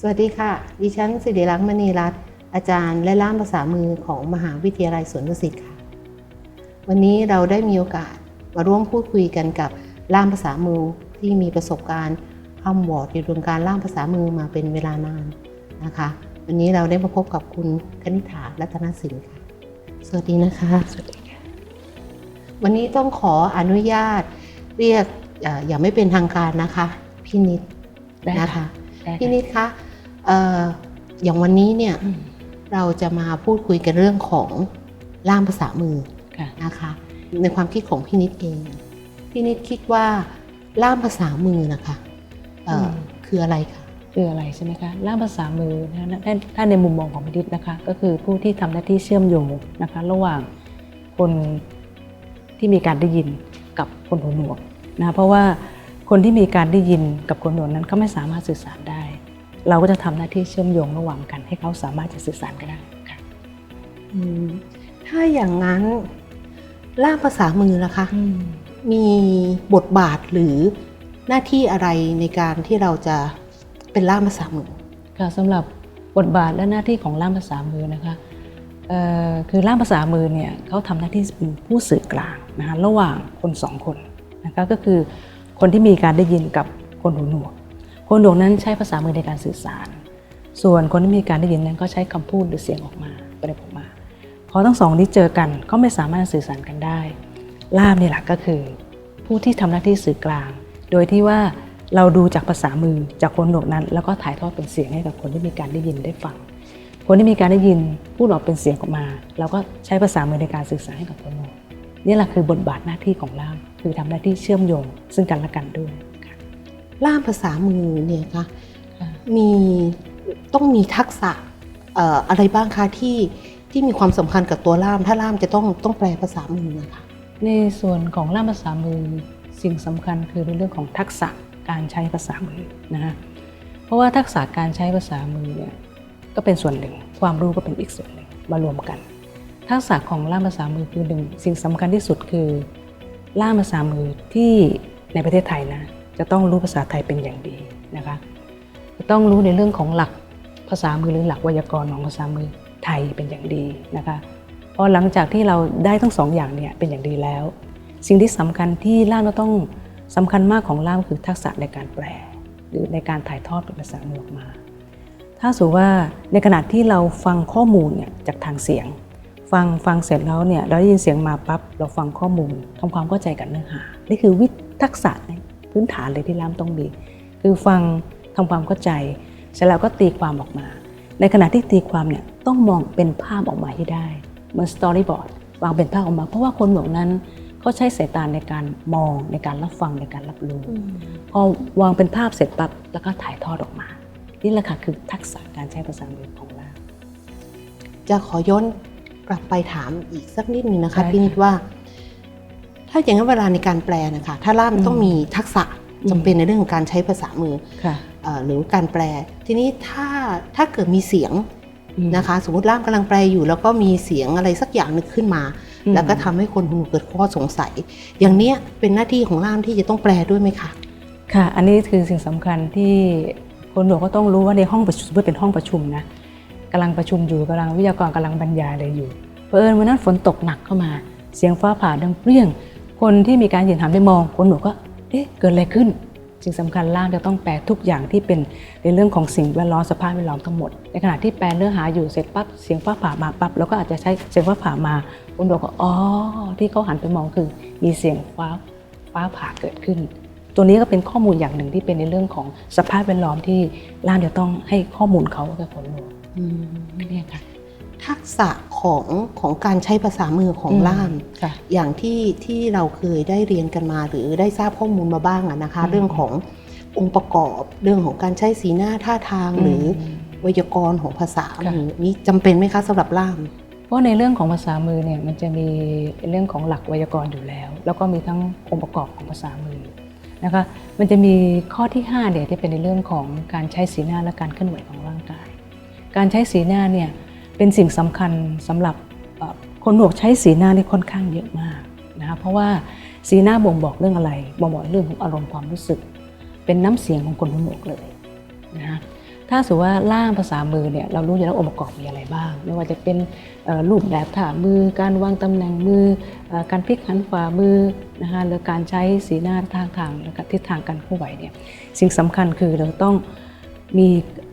สวัสดีค่ะ ดิฉันสิริรักษ์มณีรัตน์อาจารย์และล่ามภาษามือของมหาวิทยาลัยสวนดุสิตค่ะ วันนี้เราได้มีโอกาสมาร่วมพูดคุยกันกับล่ามภาษามือที่มีประสบการณ์ทำวอร์ดในวงการล่ามภาษามือมาเป็นเวลานานนะคะ วันนี้เราได้มาพบกับคุณคณิษฐารัตนสินค่ะ สวัสดีนะคะ สวัสดีค่ะ วันนี้ต้องขออนุญาตเรียกอย่างไม่เป็นทางการนะคะ พี่นิดนะคะคะ พี่นิดคะเอ่ออย่างวันนี้เนี่ยอืมเราจะมาพูดคุยกันเรื่องของล่ามภาษามือค่ะนะคะในความคิดของพี่นิดเองพี่นิดคิดว่าล่ามภาษามือนะคะเอ่ออมคืออะไรคะคืออะไรใช่ไหมคะล่ามภาษามือนะถ้าถ้าในมุมมองของพิดิษนะคะ ก็คือผู้ที่ทำหน้าที่เชื่อมโยงนะคะ ระหว่างคนที่มีการได้ยินกับคนหูหนวกนะเพราะว่า คนที่มีการได้ยินกับคนหูหนวกนั้นเขาไม่สามารถสื่อสารได้ เราก็จะทำหน้าที่เชื่อมโยงระหว่างกัน ให้เขาสามารถจะสื่อสารกันได้ค่ะอืมถ้าอย่างนั้นล่ามภาษามือนะคะมีบทบาทหรือหน้าที่อะไรในการที่เราจะเป็นล่ามภาษามือค่ะสำหรับบทบาทและหน้าที่ของล่ามภาษามือนะคะเอ่อคือล่ามภาษามือเนี่ยเขาทำหน้าที่เป็นผู้สื่อกลางนะคะระหว่างคนสองคนนะคะก็คือ คนที่มีการได้ยินกับคนหูหนวก คนหูหนวกนั้นใช้ภาษามือในการสื่อสาร ส่วนคนที่มีการได้ยินนั้นก็ใช้คำพูดหรือเสียงออกมาแปลออกมา พอทั้งสองนี้เจอกันก็ไม่สามารถสื่อสารกันได้ ล่ามนี่แหละก็คือ ผู้ที่ทำหน้าที่สื่อกลาง โดยที่ว่าเราดูจากภาษามือจากคนหนวกนั้น แล้วก็ถ่ายทอดเป็นเสียงให้กับคนที่มีการได้ยินได้ฟัง คนที่มีการได้ยินพูดออกเป็นเสียงออกมา เราก็ใช้ภาษามือในการสื่อสารให้กับคนหนวก นี่แหละคือบทบาทหน้าที่ของล่าม คือทำหน้าที่เชื่อมโยงซึ่งกันและกันด้วยค่ะล่ามภาษามือเนี่ยคะมีต้องมีทักษะเอ่ออะไรบ้างคะที่ที่มีความสำคัญกับตัวล่าม ถ้าล่ามจะต้องต้องแปลภาษามือนะคะในส่วนของล่ามภาษามือสิ่งสำคัญคือในเรื่องของทักษะการใช้ภาษามือนะฮะเพราะว่าทักษะการใช้ภาษามือเนี่ยก็เป็นส่วนหนึ่ง ความรู้ก็เป็นอีกส่วนหนึ่งมารวมกัน ทักษะของล่ามภาษามือคือหนึ่งสิ่งสำคัญที่สุดคือล่ามภาษามือที่ในประเทศไทยนะจะต้องรู้ภาษาไทยเป็นอย่างดีนะคะจะต้องรู้ในเรื่องของหลักภาษามือหรือหลักไวยากรณ์ของภาษามือไทยเป็นอย่างดีนะคะพอหลังจากที่เราได้ทั้งสองอย่างเนี่ยเป็นอย่างดีแล้ว สิ่งที่สำคัญที่ล่ามเราต้องสำคัญมากของล่ามคือทักษะในการแปล หรือในการถ่ายทอดเป็นภาษามือออกมา ถ้าสมมติว่าในขณะที่เราฟังข้อมูลเนี่ยจากทางเสียง ฟังฟังเสร็จแล้วเนี่ยเราได้ยินเสียงมาปั๊บเราฟังข้อมูลทำความเข้าใจกับเนื้อหา นี่คือวิทักษะในพื้นฐานเลยที่ล่ามต้องมีคือฟังทำความเข้าใจ เสร็จแล้วก็ตีความออกมา ในขณะที่ตีความเนี่ยต้องมองเป็นภาพออกมาให้ได้เหมือนสตอรี่บอร์ดวางเป็นภาพออกมา เพราะว่าคนเหล่านั้นเขาใช้สายตาในการมองในการรับฟังในการรับรู้พอวางเป็นภาพเสร็จปั๊บแล้วก็ถ่ายทอดออกมา นี่แหละค่ะคือทักษะการใช้ภาษามือของเราจะขอย้อน กลับไปถามอีกสักนิดนึงนะคะได้ค่ะพี่นิดว่า ถ้าอย่างนั้นเวลาในการแปลนะคะถ้าล่ามอืมต้องมีทักษะอืมจำเป็นในเรื่องของการใช้ภาษามือค่ะเอ่อหรือการแปล ทีนี้ถ้าถ้าเกิดมีเสียงนะคะ สมมติล่ามกำลังแปลอยู่ แล้วก็มีเสียงอะไรสักอย่างนึงขึ้นมาอืมแล้วก็ทำให้คนหูหนวกเกิดข้อสงสัย อย่างเนี้ยเป็นหน้าที่ของล่ามที่จะต้องแปลด้วยไหมคะค่ะ อันนี้คือสิ่งสำคัญที่คนหนวกก็ต้องรู้ว่าในห้องประชุมเพื่อเป็นห้องประชุมนะ กำลังประชุมอยู่กำลังวิทยากรกำลังบรรยายอะไรอยู่เพอเอิญวันนั้นฝนตกหนักเข้ามา เสียงฟ้าผ่าดังเปรี้ยง คนที่มีการยืนหันไปมอง คนหนวกก็เอ๊ะเกิดอะไรขึ้นสิ่งสำคัญล่างจะต้องแปลทุกอย่างที่เป็นในเรื่องของสิ่งแวดล้อมสภาพแวดล้อมทั้งหมด ในขณะที่แปลเนื้อหาอยู่เสร็จปั๊บเสียงฟ้าผ่ามาปั๊บเราก็อาจจะใช้เสียงฟ้าผ่ามาคนหนวกก็อ๋อที่เขาหันไปมองคือ มีเสียงฟ้าฟ้าผ่าเกิดขึ้น ตัวนี้ก็เป็นข้อมูลอย่างหนึ่งที่เป็นในเรื่องของสภาพแวดล้อมที่ล่ามจะต้องให้ข้อมูลเขากับคนหนวก เนี่ยค่ะทักษะของของการใช้ภาษามือของล่ามค่ะอย่างที่ที่เราเคยได้เรียนกันมาหรือได้ทราบข้อมูลมาบ้างอะนะคะอืมเรื่องขององค์ประกอบเรื่องของการใช้สีหน้าท่าทางหรือไวยากรณ์ของภาษาค่ะมือนี่จำเป็นไหมคะสำหรับล่ามเพราะในเรื่องของภาษามือเนี่ยมันจะมีเรื่องของหลักไวยากรณ์อยู่แล้ว แล้วก็มีทั้งองค์ประกอบของภาษามือนะคะมันจะมีข้อที่5เนี่ยที่เป็นในเรื่องของการใช้สีหน้าและการเคลื่อนไหวของร่าง การใช้สีหน้าเนี่ยเป็นสิ่งสำคัญสำหรับคนหนวกใช้สีหน้านี่ค่อนข้างเยอะมากนะคะเพราะว่าสีหน้าบ่งบอกเรื่องอะไรบ่งบอกเรื่องของอารมณ์ความรู้สึก เป็นน้ำเสียงของคนหูหนวกเลยนะคะถ้าสมมติว่าล่ามภาษามือเนี่ยเรารู้อยู่แล้วองค์ประกอบมีอะไรบ้าง ไม่ว่าจะเป็นรูปแบบท่ามือ การวางตำแหน่งมือ การพลิกหันฝ่ามือนะคะหรือการใช้สีหน้าท่าทางและทิศทางการเคลื่อนไหวเนี่ยสิ่งสำคัญคือเราต้องมี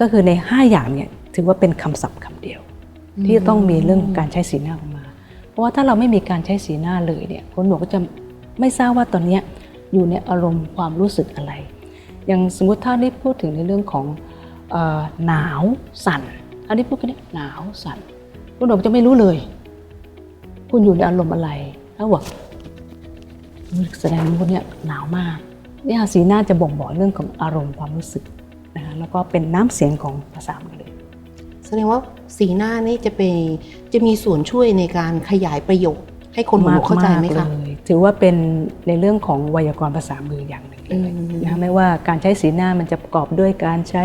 ก็คือใน 5 อย่างเนี่ย ถือว่าเป็นคำศัพท์คำเดียว ที่จะต้องมีเรื่องการใช้สีหน้าออกมา เพราะว่าถ้าเราไม่มีการใช้สีหน้าเลยเนี่ยคนหนวกก็จะไม่ทราบว่าตอนเนี้ยอยู่ในอารมณ์ความรู้สึกอะไร อย่างสมมติถ้าได้พูดถึงในเรื่องของเออหนาวสั่นอันนี้พูดแค่นี้หนาวสั่นคุณหนวกจะไม่รู้เลย คุณอยู่ในอารมณ์อะไรถ้าบอกแสดงว่าคนเนี้ยหนาวมากเนี่ยสีหน้าจะบ่งบอกเรื่องของอารมณ์ความรู้สึกนะคะแล้วก็เป็นน้ำเสียงของภาษามือเลย แสดงว่าสีหน้านี่จะเป็นจะมีส่วนช่วยในการขยายประโยคให้คนหูหนวกเข้าใจไหมกๆคะเลยถือว่าเป็นในเรื่องของไวยากรณ์ภาษามืออย่างหนึ่งเลยอืมนะคะไม่ว่าการใช้สีหน้ามันจะประกอบด้วยการใช้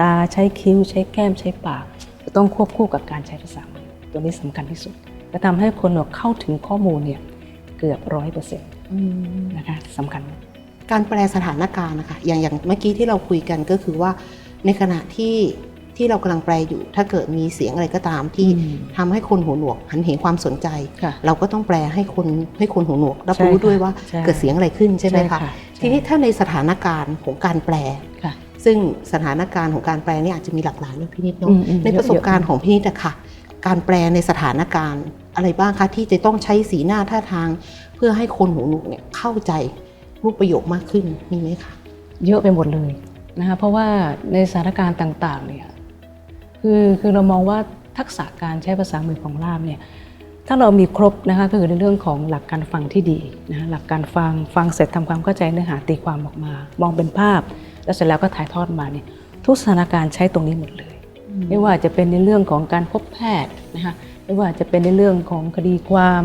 ตาใช้คิ้ว ใช้แก้มใช้ปากจะต้องควบคู่กับการใช้ภาษามือตัวนี้สำคัญที่สุดจะทำให้คนหนวกเข้าถึงข้อมูลเนี่ยเกือบร้อยเปอร์เซ็นต์อืมนะคะสำคัญมากการแปลสถานการณ์นะคะอย่างอย่างเมื่อกี้ที่เราคุยกันก็คือว่าในขณะที่ ที่เรากำลังแปลอยู่ ถ้าเกิดมีเสียงอะไรก็ตามที่อืมทำให้คนหูหนวกหันเหความสนใจ ค่ะ เราก็ต้องแปลให้คนให้คนหูหนวกรับใช่รู้ค่ะด้วยว่าใช่ เกิดเสียงอะไรขึ้นใช่ไหมใช่คะค่ะทีนี้ถ้าในสถานการณ์ของการแปล ค่ะซึ่งสถานการณ์ของการแปลเนี่ยอาจจะมีหลากหลายเรื่องพินิจเนาะ อืมอืมในประสบการณ์ของพินิจอะค่ะ การแปลในสถานการณ์อะไรบ้างคะที่จะต้องใช้สีหน้าท่าทาง เพื่อให้คนหูหนวกเนี่ยเข้าใจรูปประโยคมากขึ้นมีไหมคะ เยอะไปหมดเลยนะคะเพราะว่าในสถานการณ์ต่างๆเนี่ย คือคือเรามองว่าทักษะการใช้ภาษามือของล่ามเนี่ยถ้าเรามีครบนะคะก็คือในเรื่องของหลักการฟังที่ดีนะหลักการฟังฟังเสร็จทำความเข้าใจเนื้อหาตีความออกมา มองเป็นภาพ แล้วเสร็จแล้วก็ถ่ายทอดมาเนี่ยทุกสถานการณ์ใช้ตรงนี้หมดเลย ไม่ว่าจะเป็นในเรื่องของการพบแพทย์นะคะไม่ว่าจะเป็นในเรื่องของคดีความ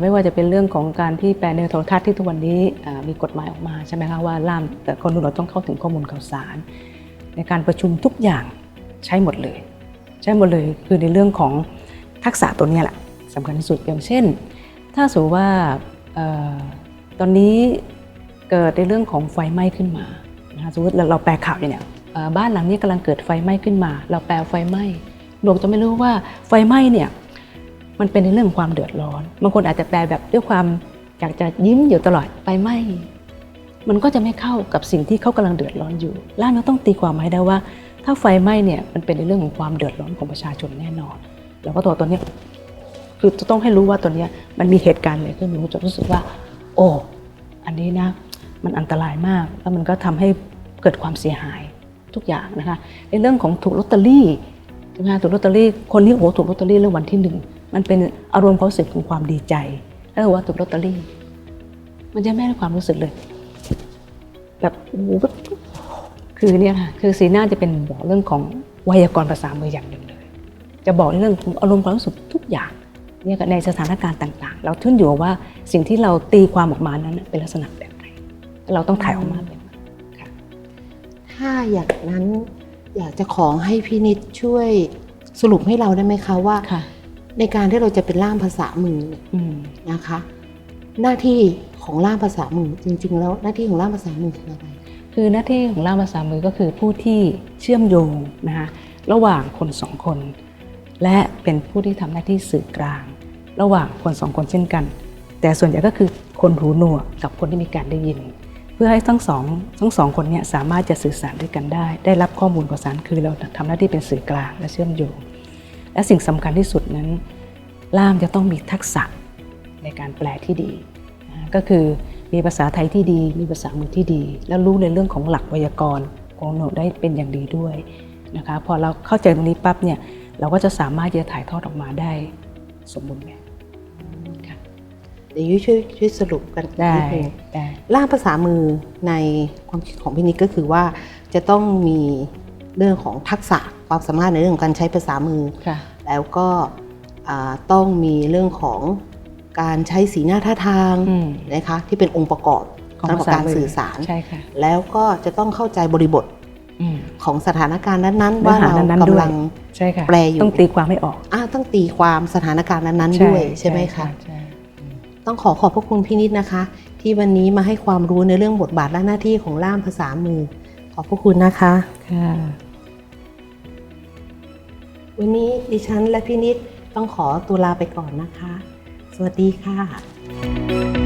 ไม่ว่าจะเป็นเรื่องของการที่แปลในโทรทัศน์ที่ทุกวันนี้มีกฎหมายออกมาใช่ไหมคะว่าล่ามแต่คนดูเราต้องเข้าถึงข้อมูลข่าวสาร ในการประชุมทุกอย่าง ใช้หมดเลย ใช้หมดเลยคือในเรื่องของทักษะตัวนี้แหละสำคัญที่สุดอย่างเช่น ถ้าสมมติว่าออตอนนี้เกิดในเรื่องของไฟไหม้ขึ้นมานะคะสมมติเราเราแปลข่าวอยู่เนี่ยบ้านหลังนี้กำลังเกิดไฟไหม้ขึ้นมา เราแปลไฟไหม้หลวงจะไม่รู้ว่าไฟไหม้เนี่ยมันเป็นในเรื่องของความเดือดร้อนบางคนอาจจะแปลแบบด้วยความอยากจะยิ้มอยู่ตลอดไฟไหม้มันก็จะไม่เข้ากับสิ่งที่เขากำลังเดือดร้อนอยู่ล่ามเราต้องตีความให้ได้ว่า ถ้าไฟไหม้เนี่ยมันเป็นในเรื่องของความเดือดร้อนของประชาชนแน่นอน แล้วก็ตัวตัวเนี้ยคือจะต้องให้รู้ว่าตัวเนี้ยมันมีเหตุการณ์อะไรขึ้นหนูจะรู้สึกว่า โอ้อันนี้นะ มันอันตรายมากแล้วมันก็ทำให้เกิดความเสียหายทุกอย่างนะคะในเรื่องของถูกลอตเตอรี่ใช่ไหมคะถูกลอตเตอรี่คนที่โอ้ถูกลอตเตอรี่เรื่องวันที่หนึ่งมันเป็นอารมณ์ความรู้สึกของความดีใจถ้าว่าถูกลอตเตอรี่ มันจะไม่ได้ความรู้สึกเลย แบบโอ้ คือเนี่ยค่ะคือสีหน้าจะเป็นบอกเรื่องของไวยากรณ์ภาษามืออย่างหนึ่งเลยจะบอกในเรื่องของอารมณ์ความรู้สึกทุกอย่างเนี่ยในสถานการณ์ต่าง ๆ เราขึ้นอยู่กับว่าสิ่งที่เราตีความออกมานั้นเป็นลักษณะแบบไหนเราต้องถ่ายออกมาแบบนั้นค่ะถ้าอย่างนั้นอยากจะขอให้พี่นิดช่วยสรุปให้เราได้ไหมคะว่าค่ะในการที่เราจะเป็นล่ามภาษามือเนี่ยอืมนะคะ หน้าที่ของล่ามภาษามือจริง ๆ แล้วหน้าที่ของล่ามภาษามือคืออะไร คือหน้าที่ของล่ามภาษามือก็คือผู้ที่เชื่อมโยงนะคะระหว่างคนสองคน และเป็นผู้ที่ทำหน้าที่สื่อกลาง ระหว่างคนสองคนเช่นกัน แต่ส่วนใหญ่ก็คือคนหูหนวกกับคนที่มีการได้ยิน เพื่อให้ทั้งสองทั้งสองคนเนี่ยสามารถจะสื่อสารด้วยกันได้ ได้รับข้อมูลข่าวสารคือเราทำหน้าที่เป็นสื่อกลางและเชื่อมโยง และสิ่งสำคัญที่สุดนั้นล่ามจะต้องมีทักษะในการแปลที่ดีนะก็คือ มีภาษาไทยที่ดี มีภาษามือที่ดี แล้วรู้ในเรื่องของหลักไวยากรณ์ของโนได้เป็นอย่างดีด้วยนะคะพอเราเข้าใจตรงนี้ปั๊บเนี่ยเราก็จะสามารถที่จะถ่ายทอดออกมาได้สมบูรณ์แบบค่ะเดี๋ยวยุ้ยช่วยช่วยสรุปกันได้นิดนึงได้ล่ามภาษามือในความคิดของพี่นิดก็คือว่าจะต้องมีเรื่องของทักษะความสามารถในเรื่องของการใช้ภาษามือค่ะแล้วก็อ่าต้องมีเรื่องของ การใช้สีหน้าท่าทางอืมนะคะที่เป็นองค์ประกอบของสำหรับภาษาการมือสื่อสารใช่ค่ะแล้วก็จะต้องเข้าใจบริบทอืมของสถานการณ์นั้นๆเนื้ว่าอหาเรานั้นๆด้วยกำลังใช่ค่ะแปลอยู่ต้องตีความให้ออกอ่าต้องตีความสถานการณ์นั้นๆด้วยใช่ไหมคะใช่ต้องขอขอบพระคุณพี่นิดนะคะ ที่วันนี้มาให้ความรู้ในเรื่องบทบาทและหน้าที่ของล่ามภาษามือ ขอบพระคุณนะคะค่ะวันนี้ดิฉันและพี่นิดต้องขอตัวลาไปก่อนนะคะส วัสดีค่ะ